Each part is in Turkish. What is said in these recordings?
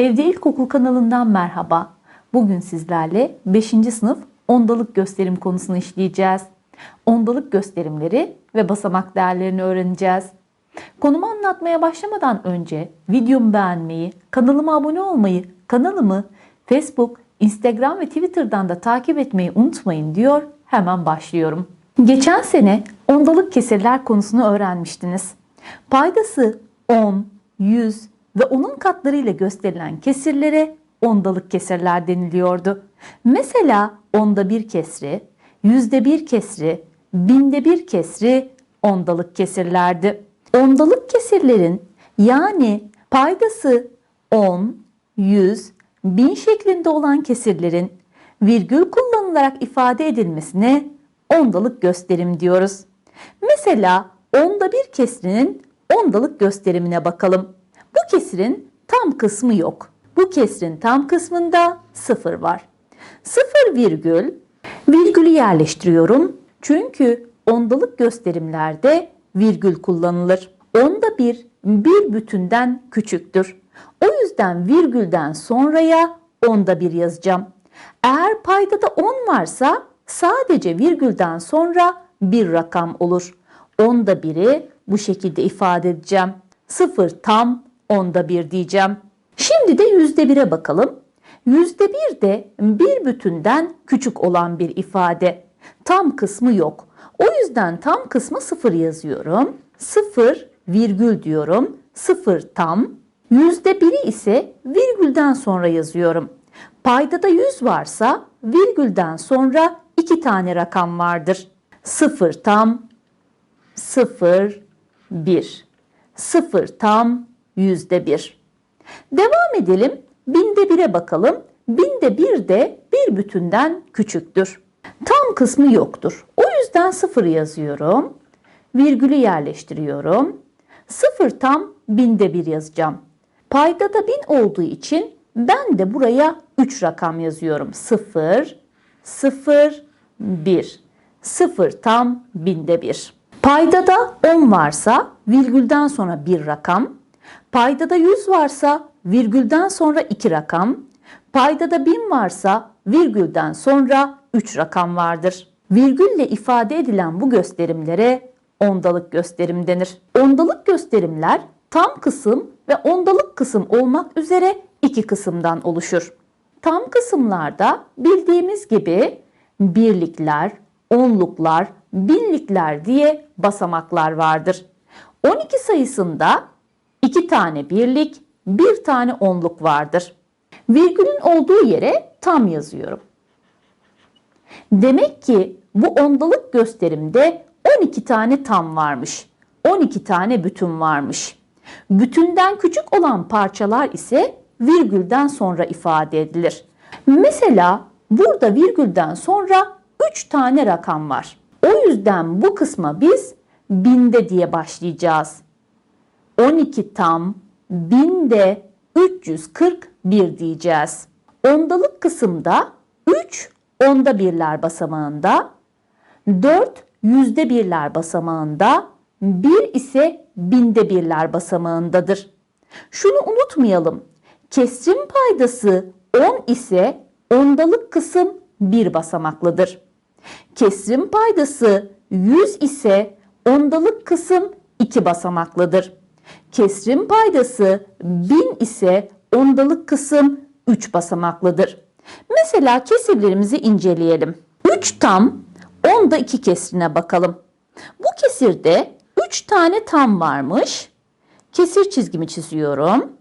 Evde İlkokul kanalından merhaba. Bugün sizlerle 5. sınıf ondalık gösterim konusunu işleyeceğiz. Ondalık gösterimleri ve basamak değerlerini öğreneceğiz. Konumu anlatmaya başlamadan önce videomu beğenmeyi, kanalıma abone olmayı, kanalımı Facebook, Instagram ve Twitter'dan da takip etmeyi unutmayın diyor. Hemen başlıyorum. Geçen sene ondalık kesirler konusunu öğrenmiştiniz. Paydası 10, 100 ve onun katlarıyla gösterilen kesirlere ondalık kesirler deniliyordu. Mesela onda bir kesri, yüzde bir kesri, binde bir kesri ondalık kesirlerdi. Ondalık kesirlerin yani paydası 10, 100, 1000 şeklinde olan kesirlerin virgül kullanılarak ifade edilmesine ondalık gösterim diyoruz. Mesela onda bir kesrinin ondalık gösterimine bakalım. Bu kesirin tam kısmı yok. Bu kesrin tam kısmında sıfır var. Sıfır virgül, virgülü yerleştiriyorum. Çünkü ondalık gösterimlerde virgül kullanılır. Onda bir, bir bütünden küçüktür. O yüzden virgülden sonraya onda bir yazacağım. Eğer paydada 10 varsa sadece virgülden sonra bir rakam olur. Onda biri bu şekilde ifade edeceğim. Sıfır tam onda bir diyeceğim. Şimdi de yüzde bire bakalım. Yüzde bir de bir bütünden küçük olan bir ifade. Tam kısmı yok. O yüzden tam kısmı sıfır yazıyorum. Sıfır virgül diyorum. Sıfır tam. Yüzde biri ise virgülden sonra yazıyorum. Paydada 100 varsa virgülden sonra iki tane rakam vardır. Sıfır tam, sıfır, bir. Sıfır tam, yüzde bir. Devam edelim. Binde bire bakalım. Binde bir de bir bütünden küçüktür. Tam kısmı yoktur. O yüzden sıfır yazıyorum. Virgülü yerleştiriyorum. Sıfır tam binde bir yazacağım. Paydada bin olduğu için ben de buraya 3 rakam yazıyorum. 0, 0, 1. 0 tam binde 1. Paydada 10 varsa virgülden sonra bir rakam. Paydada 100 varsa virgülden sonra 2 rakam. Paydada 1000 varsa virgülden sonra 3 rakam vardır. Virgülle ifade edilen bu gösterimlere ondalık gösterim denir. Ondalık gösterimler tam kısım ve ondalık kısım olmak üzere iki kısımdan oluşur. Tam kısımlarda bildiğimiz gibi birlikler, onluklar, binlikler diye basamaklar vardır. 12 sayısında iki tane birlik, bir tane onluk vardır. Virgülün olduğu yere tam yazıyorum. Demek ki bu ondalık gösterimde 12 tane tam varmış. 12 tane bütün varmış. Bütünden küçük olan parçalar ise virgülden sonra ifade edilir. Mesela burada virgülden sonra 3 tane rakam var. O yüzden bu kısma biz binde diye başlayacağız. 12 tam, binde 341 diyeceğiz. Ondalık kısımda 3 onda birler basamağında, 4 yüzde birler basamağında, 1 ise binde birler basamağındadır. Şunu unutmayalım. Kesrim paydası 10 ise ondalık kısım bir basamaklıdır. Kesrim paydası 100 ise ondalık kısım iki basamaklıdır. Kesrim paydası 1000 ise ondalık kısım 3 basamaklıdır. Mesela kesirlerimizi inceleyelim. 3 tam, onda 2 kesrine bakalım. Bu kesirde 3 tane tam varmış. Kesir çizgimi çiziyorum.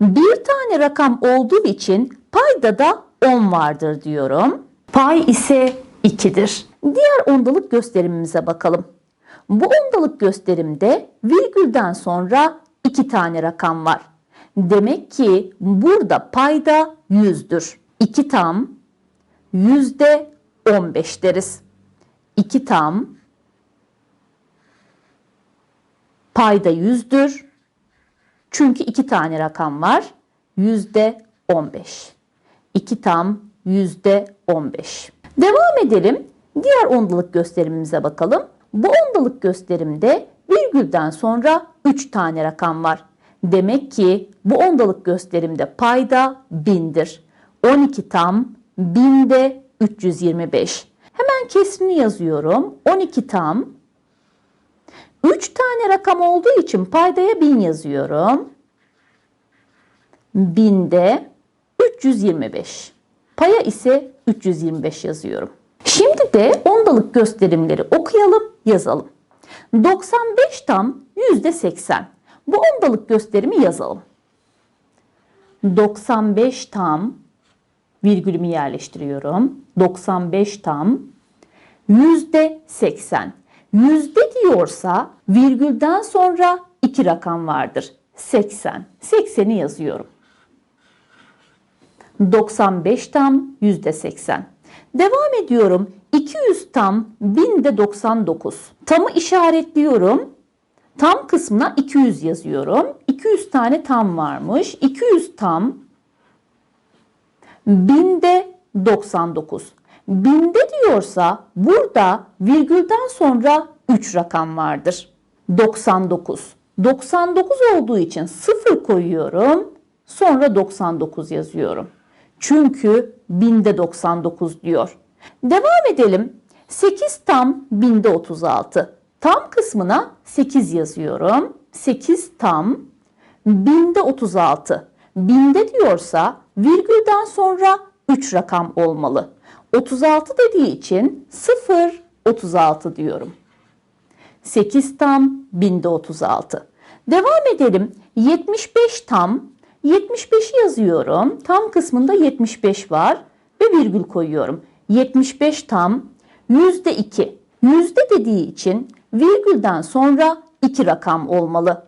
Bir tane rakam olduğu için payda da 10 vardır diyorum. Pay ise 2'dir. Diğer ondalık gösterimimize bakalım. Bu ondalık gösterimde virgülden sonra 2 tane rakam var. Demek ki burada payda 100'dür. 2 tam yüzde 15 deriz. 2 tam payda 100'dür. Çünkü iki tane rakam var. Yüzde 15. 2 tam yüzde 15. Devam edelim. Diğer ondalık gösterimimize bakalım. Bu ondalık gösterimde virgülden sonra 3 tane rakam var. Demek ki bu ondalık gösterimde payda 1000'dir. 12 tam 1000'de 325. Hemen kesrini yazıyorum. 12 tam 3 tane rakam olduğu için paydaya 1000 yazıyorum. 1000'de 325. Paya ise 325 yazıyorum. Şimdi de ondalık gösterimleri okuyalım, yazalım. 95 tam %80. Bu ondalık gösterimi yazalım. 95 tam virgülümü yerleştiriyorum. 95 tam yüzde 80. Yüzde diyorsa virgülden sonra iki rakam vardır. 80. 80'i yazıyorum. 95 tam yüzde 80. Devam ediyorum. 200 tam binde 99. Tamı işaretliyorum. Tam kısmına 200 yazıyorum. 200 tane tam varmış. 200 tam binde 99. Binde diyorsa burada virgülden sonra 3 rakam vardır. 99. 99 olduğu için 0 koyuyorum. Sonra 99 yazıyorum. Çünkü binde 99 diyor. Devam edelim. 8 tam binde 36. Tam kısmına 8 yazıyorum. 8 tam binde 36. Binde diyorsa virgülden sonra 3 rakam olmalı. 36 dediği için 0 36 diyorum. 8 tam binde 36. Devam edelim. 75 tam 75'i yazıyorum. Tam kısmında 75 var ve virgül koyuyorum. 75 tam yüzde 2. Yüzde dediği için virgülden sonra 2 rakam olmalı.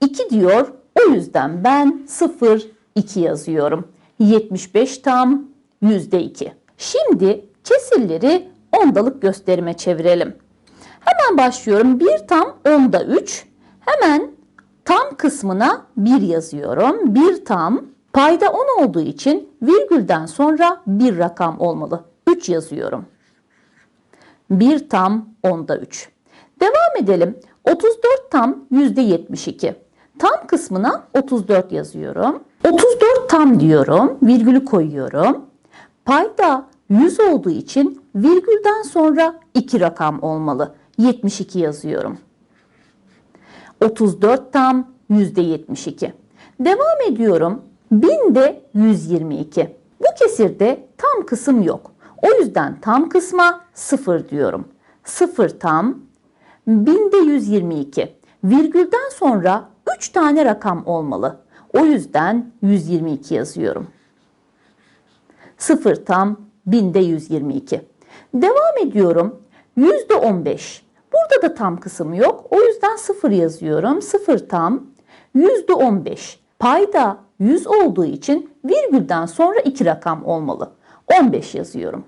2 diyor. O yüzden ben 0 2 yazıyorum. 75 tam yüzde 2. Şimdi kesirleri ondalık gösterime çevirelim. Hemen başlıyorum. 1 tam onda 3. Hemen tam kısmına 1 yazıyorum. 1 tam payda 10 olduğu için virgülden sonra bir rakam olmalı. 3 yazıyorum. 1 tam onda 3. Devam edelim. 34 tam %72. Tam kısmına 34 yazıyorum. 34 tam diyorum. Virgülü koyuyorum. Payda 100 olduğu için virgülden sonra 2 rakam olmalı. 72 yazıyorum. 34 tam %72. Devam ediyorum. 1000'de 122. Bu kesirde tam kısım yok. O yüzden tam kısma 0 diyorum. 0 tam 1000'de 122. Virgülden sonra 3 tane rakam olmalı. O yüzden 122 yazıyorum. 0 tam 1000'de 122. Devam ediyorum. %15. Burada da tam kısım yok. O yüzden 0 yazıyorum. 0 tam %15. Payda 100 olduğu için virgülden sonra 2 rakam olmalı. 15 yazıyorum.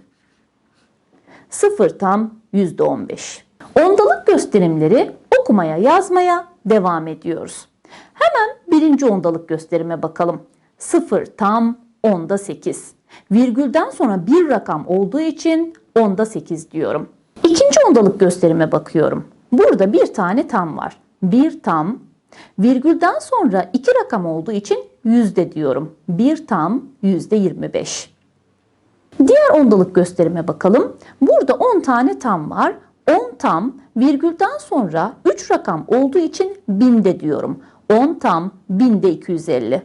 0 tam %15. Ondalık gösterimleri okumaya yazmaya devam ediyoruz. Hemen birinci ondalık gösterime bakalım. 0 tam onda 8. Virgülden sonra bir rakam olduğu için onda 8 diyorum. İkinci ondalık gösterime bakıyorum. Burada bir tane tam var. Bir tam virgülden sonra iki rakam olduğu için yüzde diyorum. Bir tam yüzde 25. Diğer ondalık gösterime bakalım. Burada 10 tane tam var. 10 tam virgülden sonra 3 rakam olduğu için binde diyorum. 10 tam binde 250.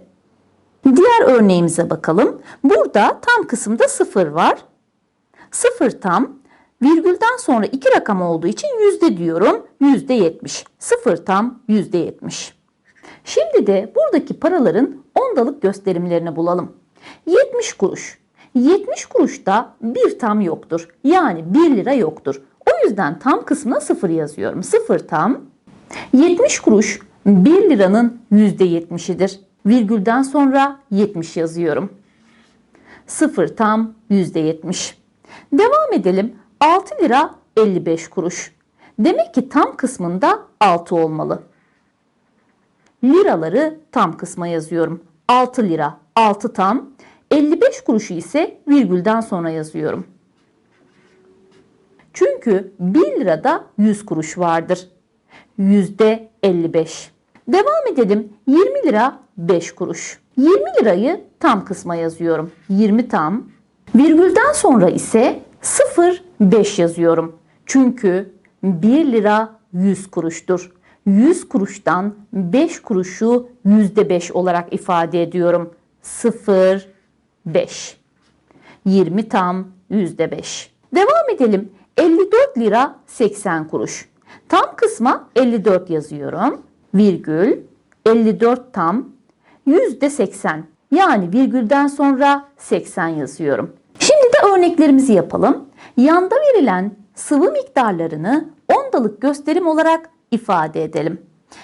Diğer örneğimize bakalım. Burada tam kısımda 0 var. 0 tam virgülden sonra 2 rakam olduğu için yüzde diyorum. Yüzde 70. 0 tam yüzde 70. Şimdi de buradaki paraların ondalık gösterimlerini bulalım. 70 kuruş. 70 kuruşta bir tam yoktur. Yani 1 lira yoktur. O yüzden tam kısmına 0 yazıyorum. 0 tam 70 kuruş 1 liranın %70'idir. Virgülden sonra 70 yazıyorum. 0 tam %70. Devam edelim. 6 lira 55 kuruş. Demek ki tam kısmında 6 olmalı. Liraları tam kısma yazıyorum. 6 lira 6 tam. 55 kuruşu ise virgülden sonra yazıyorum. Çünkü 1 lirada 100 kuruş vardır. Yüzde 55. Devam edelim. 20 lira 5 kuruş. 20 lirayı tam kısma yazıyorum. 20 tam. Virgülden sonra ise 0 5 yazıyorum. Çünkü 1 lira 100 kuruştur. 100 kuruştan 5 kuruşu %5 olarak ifade ediyorum. 0 5. 20 tam %5. Devam edelim. 54 lira 80 kuruş. Tam kısma 54 yazıyorum. Virgül 54 tam %80. Yani virgülden sonra 80 yazıyorum. Şimdi de örneklerimizi yapalım. Yanda verilen sıvı miktarlarını ondalık gösterim olarak ifade edelim.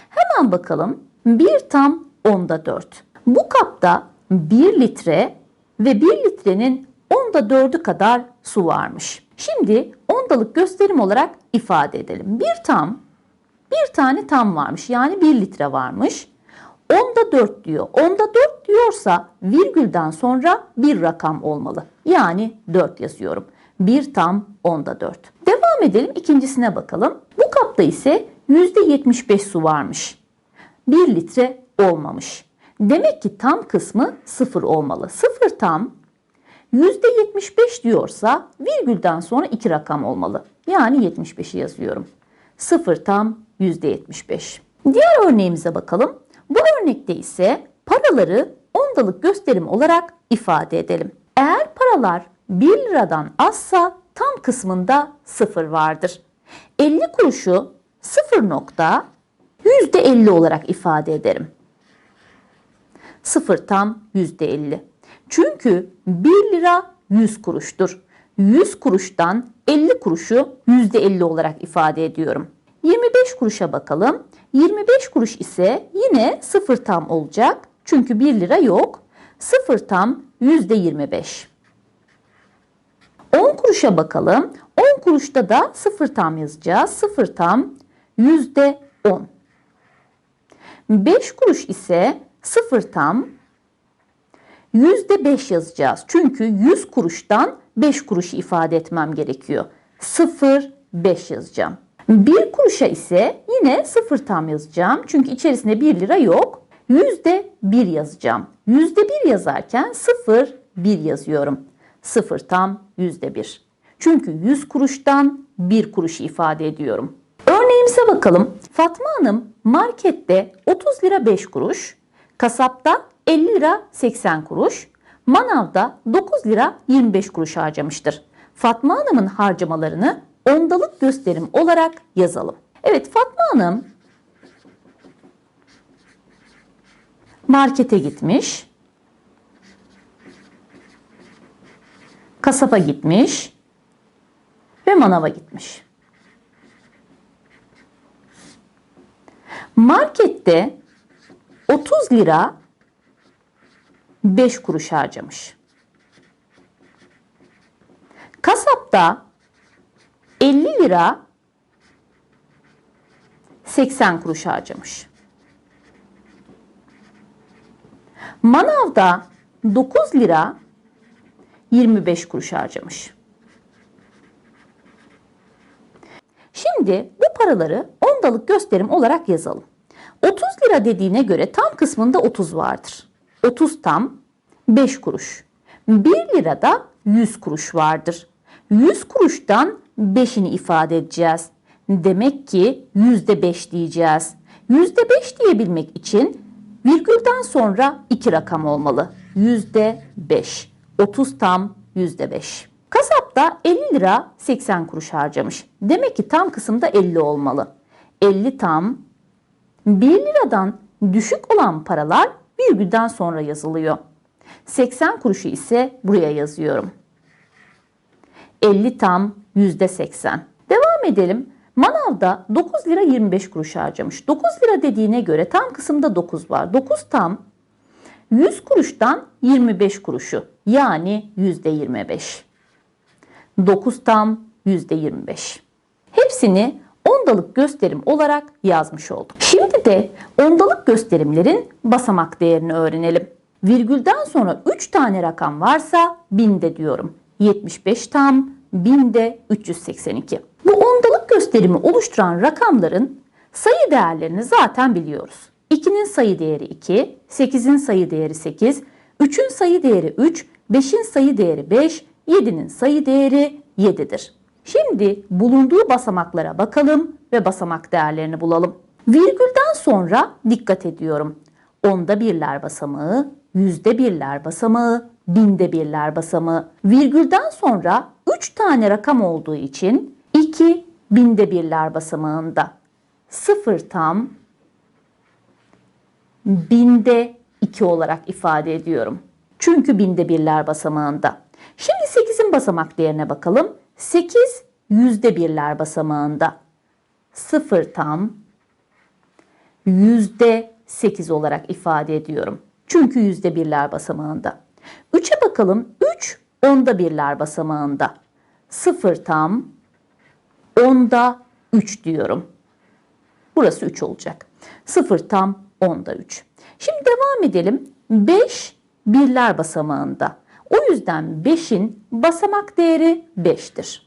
Hemen bakalım. 1 tam onda 4. Bu kapta 1 litre ve 1 litrenin onda 4'ü kadar su varmış. Şimdi ondalık gösterim olarak ifade edelim. 1 tam, bir tane tam varmış yani 1 litre varmış. Onda 4 diyor. Onda 4 diyorsa virgülden sonra bir rakam olmalı. Yani 4 yazıyorum. 1 tam onda 4. Devam edelim ikincisine bakalım. Bu kapta ise %75 su varmış. 1 litre olmamış. Demek ki tam kısmı 0 olmalı. 0 tam %75 diyorsa virgülden sonra iki rakam olmalı. Yani 75'i yazıyorum. 0 tam %75. Diğer örneğimize bakalım. Bu örnekte ise paraları ondalık gösterim olarak ifade edelim. Eğer paralar 1 liradan azsa tam kısmında 0 vardır. 50 kuruşu 0 nokta %50 olarak ifade ederim. 0 tam %50. Çünkü 1 lira 100 kuruştur. 100 kuruştan 50 kuruşu %50 olarak ifade ediyorum. 25 kuruşa bakalım. 25 kuruş ise yine 0 tam olacak. Çünkü 1 lira yok. 0 tam %25. 10 kuruşa bakalım. 10 kuruşta da 0 tam yazacağız. 0 tam %10. 5 kuruş ise 0 tam %5 yazacağız. Çünkü 100 kuruştan 5 kuruşu ifade etmem gerekiyor. 0 5 yazacağım. 1 kuruşa ise yine 0 tam yazacağım. Çünkü içerisinde 1 lira yok. Yüzde 1 yazacağım. Yüzde 1 yazarken 0 1 yazıyorum. 0 tam yüzde 1. Çünkü 100 kuruştan 1 kuruşu ifade ediyorum. Örneğimize bakalım. Fatma Hanım markette 30 lira 5 kuruş, kasapta 50 lira 80 kuruş, manavda 9 lira 25 kuruş harcamıştır. Fatma Hanım'ın harcamalarını ondalık gösterim olarak yazalım. Evet Fatma Hanım markete gitmiş. Kasaba gitmiş ve manava gitmiş. Markette 30 lira 5 kuruş harcamış. Kasapta 50 lira 80 kuruş harcamış. Manavda 9 lira 25 kuruş harcamış. Şimdi bu paraları ondalık gösterim olarak yazalım. 30 lira dediğine göre tam kısmında 30 vardır. 30 tam 5 kuruş. 1 lirada 100 kuruş vardır. 100 kuruştan 5'ini ifade edeceğiz. Demek ki %5 diyeceğiz. %5 diyebilmek için virgülden sonra iki rakam olmalı. %5. 30 tam %5. Kasapta 50 lira 80 kuruş harcamış. Demek ki tam kısımda 50 olmalı. 50 tam 1 liradan düşük olan paralar virgülden sonra yazılıyor. 80 kuruşu ise buraya yazıyorum. 50 tam %80. Devam edelim. Manavda 9 lira 25 kuruş harcamış. 9 lira dediğine göre tam kısımda 9 var. 9 tam 100 kuruştan 25 kuruşu yani %25. 9 tam %25. Hepsini ondalık gösterim olarak yazmış olduk. Şimdi de ondalık gösterimlerin basamak değerini öğrenelim. Virgülden sonra 3 tane rakam varsa binde diyorum. 75 tam, binde 382. Bu ondalık gösterimi oluşturan rakamların sayı değerlerini zaten biliyoruz. 2'nin sayı değeri 2, 8'in sayı değeri 8, 3'ün sayı değeri 3, 5'in sayı değeri 5, 7'nin sayı değeri 7'dir. Şimdi bulunduğu basamaklara bakalım ve basamak değerlerini bulalım. Virgülden sonra dikkat ediyorum. Onda birler basamağı, yüzde birler basamağı, binde birler basamağı. Virgülden sonra 3 tane rakam olduğu için 2 binde birler basamağında. 0 tam binde 2 olarak ifade ediyorum. Çünkü binde birler basamağında. Şimdi 8'in basamak değerine bakalım. 8 yüzde birler basamağında. 0 tam yüzde 8 olarak ifade ediyorum. Çünkü yüzde birler basamağında. 3'e bakalım. 3 onda birler basamağında. 0 tam onda 3 diyorum. Burası 3 olacak. 0 tam onda 3. Şimdi devam edelim. 5 birler basamağında. O yüzden 5'in basamak değeri 5'tir.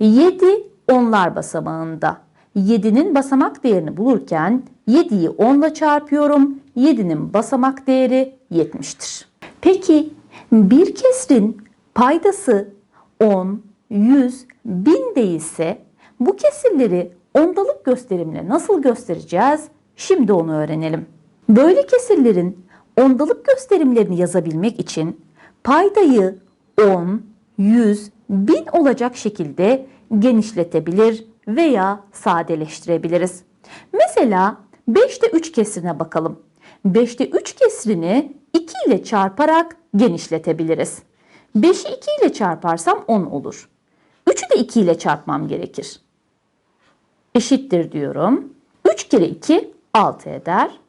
7 onlar basamağında. 7'nin basamak değerini bulurken 7'yi 10 ile çarpıyorum. 7'nin basamak değeri 70'tir. Peki bir kesrin paydası 10, 100, 1000 değilse bu kesirleri ondalık gösterimle nasıl göstereceğiz? Şimdi onu öğrenelim. Böyle kesirlerin ondalık gösterimlerini yazabilmek için paydayı 10, 100, 1000 olacak şekilde genişletebilir veya sadeleştirebiliriz. Mesela 5'te 3 kesrine bakalım. 5'te 3 kesrini 2 ile çarparak genişletebiliriz. 5'i 2 ile çarparsam 10 olur. 3'ü de 2 ile çarpmam gerekir. Eşittir diyorum. 3 kere 2 6 eder.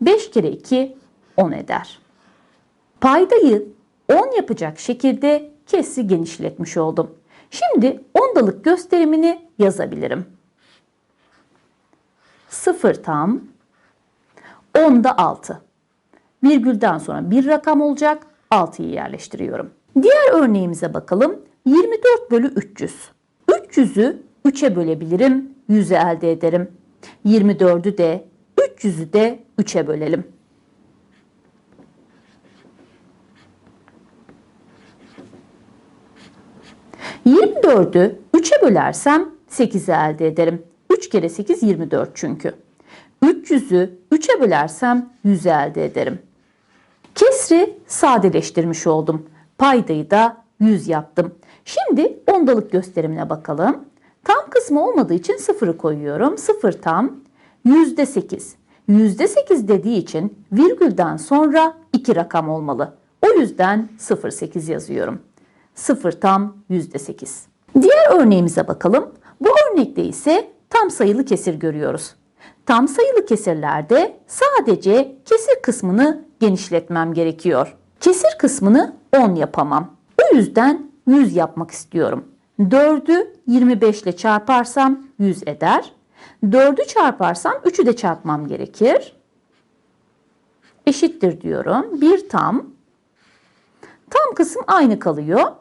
5 kere 2 10 eder. Paydayı 10 yapacak şekilde kesri genişletmiş oldum. Şimdi ondalık gösterimini yazabilirim. 0 tam 10'da 6. Virgülden sonra bir rakam olacak. 6'yı yerleştiriyorum. Diğer örneğimize bakalım. 24 bölü 300. 300'ü 3'e bölebilirim. 100'ü elde ederim. 24'ü de 300'ü de 3'e bölelim. ...24'ü 3'e bölersem 8'i elde ederim. 3 kere 8 24 çünkü. 300'ü 3'e bölersem 100'ü elde ederim. Kesri sadeleştirmiş oldum. Paydayı da 100 yaptım. Şimdi ondalık gösterimine bakalım. Tam kısmı olmadığı için sıfırı koyuyorum. Sıfır tam yüzde sekiz. Yüzde sekiz dediği için virgülden sonra iki rakam olmalı. O yüzden 0,8 yazıyorum. Sıfır tam yüzde sekiz. Diğer örneğimize bakalım. Bu örnekte ise tam sayılı kesir görüyoruz. Tam sayılı kesirlerde sadece kesir kısmını genişletmem gerekiyor. Kesir kısmını 10 yapamam. O yüzden 100 yapmak istiyorum. 4'ü 25 ile çarparsam 100 eder. 4'ü çarparsam 3'ü de çarpmam gerekir. Eşittir diyorum. Bir tam. Tam kısım aynı kalıyor.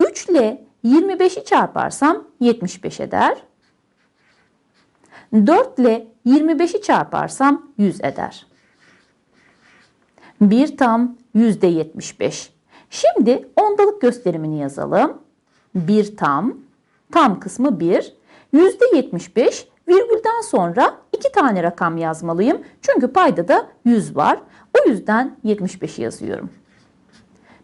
3 ile 25'i çarparsam 75 eder. 4 ile 25'i çarparsam 100 eder. 1 tam yüzde 75. Şimdi ondalık gösterimini yazalım. 1 tam, tam kısmı 1. Yüzde 75 virgülden sonra 2 tane rakam yazmalıyım. Çünkü payda da 100 var. O yüzden 75'i yazıyorum.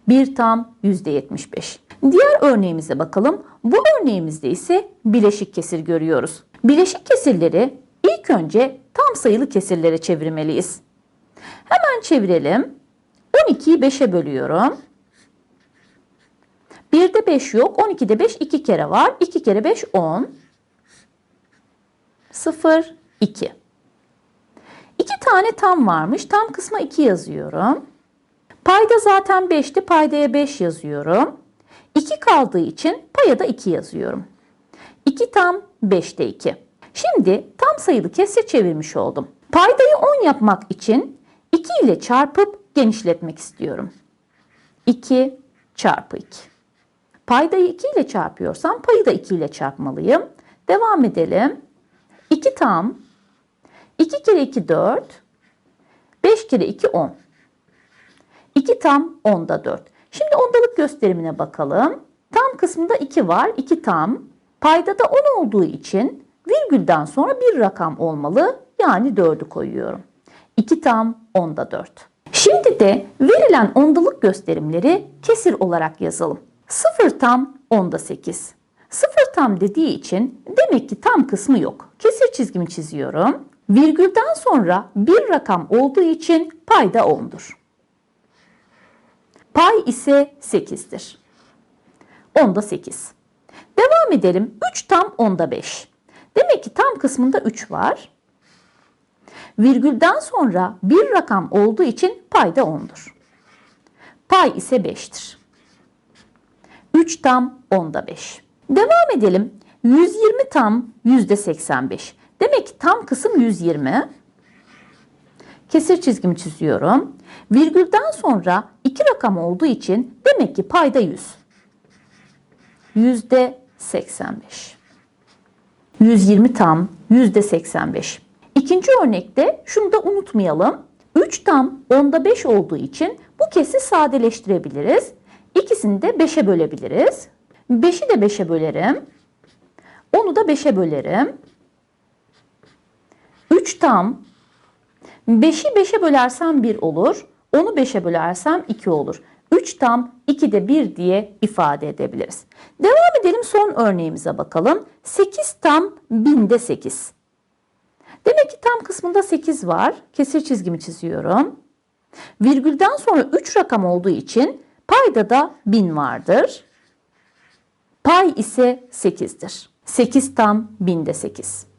1 tam yüzde 75. Diğer örneğimize bakalım. Bu örneğimizde ise bileşik kesir görüyoruz. Bileşik kesirleri ilk önce tam sayılı kesirlere çevirmeliyiz. Hemen çevirelim. 12'yi 5'e bölüyorum. 1'de 5 yok. 12'de 5 2 kere var. 2 kere 5 10. 0, 2. 2 tane tam varmış. Tam kısma 2 yazıyorum. Payda zaten 5'ti. Paydaya 5 yazıyorum. 2 kaldığı için paya da 2 yazıyorum. 2 tam 5'te 2. Şimdi tam sayılı kesre çevirmiş oldum. Paydayı 10 yapmak için 2 ile çarpıp genişletmek istiyorum. 2 çarpı 2. Paydayı 2 ile çarpıyorsam payı da 2 ile çarpmalıyım. Devam edelim. 2 tam. 2 kere 2 4. 5 kere 2 10. 2 tam 10'da 4. Şimdi ondalık gösterimine bakalım. Tam kısmında 2 var. 2 tam. Payda da 10 olduğu için virgülden sonra bir rakam olmalı. Yani 4'ü koyuyorum. 2 tam 10'da 4. Şimdi de verilen ondalık gösterimleri kesir olarak yazalım. 0 tam 10'da 8. 0 tam dediği için demek ki tam kısmı yok. Kesir çizgimi çiziyorum. Virgülden sonra bir rakam olduğu için payda 10'dur. Pay ise 8'dir. 10'da 8. Devam edelim. 3 tam 10'da 5. Demek ki tam kısmında 3 var. Virgülden sonra bir rakam olduğu için payda 10'dur. Pay ise 5'tir. 3 tam 10'da 5. Devam edelim. 120 tam %85. Demek ki tam kısım 120. Kesir çizgimi çiziyorum. Virgülden sonra iki rakam olduğu için demek ki payda 100. Yüzde 85. 120 tam yüzde 85. İkinci örnekte şunu da unutmayalım. 3 tam onda 5 olduğu için bu kesi sadeleştirebiliriz. İkisini de 5'e bölebiliriz. 5'i de 5'e bölerim. Onu da 5'e bölerim. 3 tam 5'i 5'e bölersem 1 olur. Onu 5'e bölersem 2 olur. 3 tam 2 de 1 diye ifade edebiliriz. Devam edelim son örneğimize bakalım. 8 tam 1000'de 8. Demek ki tam kısmında 8 var. Kesir çizgimi çiziyorum. Virgülden sonra 3 rakam olduğu için payda da 1000 vardır. Pay ise 8'dir. 8 tam 1000'de 8.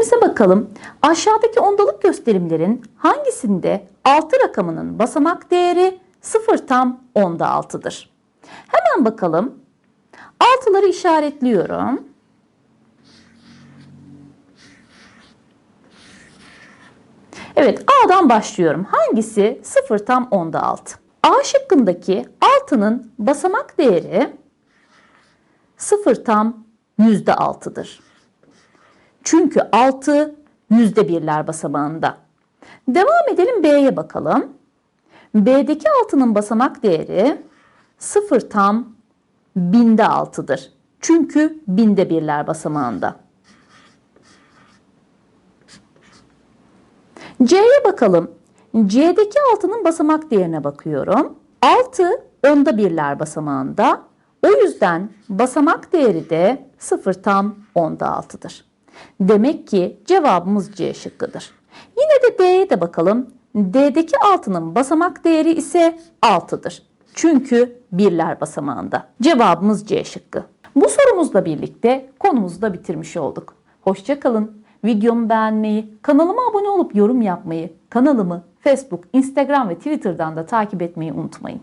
Örneğimize bakalım. Aşağıdaki ondalık gösterimlerin hangisinde 6 rakamının basamak değeri 0 tam 10'da 6'dır? Hemen bakalım. 6'ları işaretliyorum. Evet A'dan başlıyorum. Hangisi 0 tam 10'da 6? A şıkkındaki 6'nın basamak değeri 0 tam yüzde altıdır. Çünkü 6 yüzde birler basamağında. Devam edelim B'ye bakalım. B'deki 6'nın basamak değeri 0 tam binde altıdır. Çünkü binde birler basamağında. C'ye bakalım. C'deki 6'nın basamak değerine bakıyorum. 6 onda birler basamağında. O yüzden basamak değeri de 0 tam onda 6'dır. Demek ki cevabımız C şıkkıdır. Yine de D'ye de bakalım. D'deki 6'nın basamak değeri ise 6'dır. Çünkü birler basamağında. Cevabımız C şıkkı. Bu sorumuzla birlikte konumuzu da bitirmiş olduk. Hoşçakalın. Videomu beğenmeyi, kanalıma abone olup yorum yapmayı, kanalımı Facebook, Instagram ve Twitter'dan da takip etmeyi unutmayın.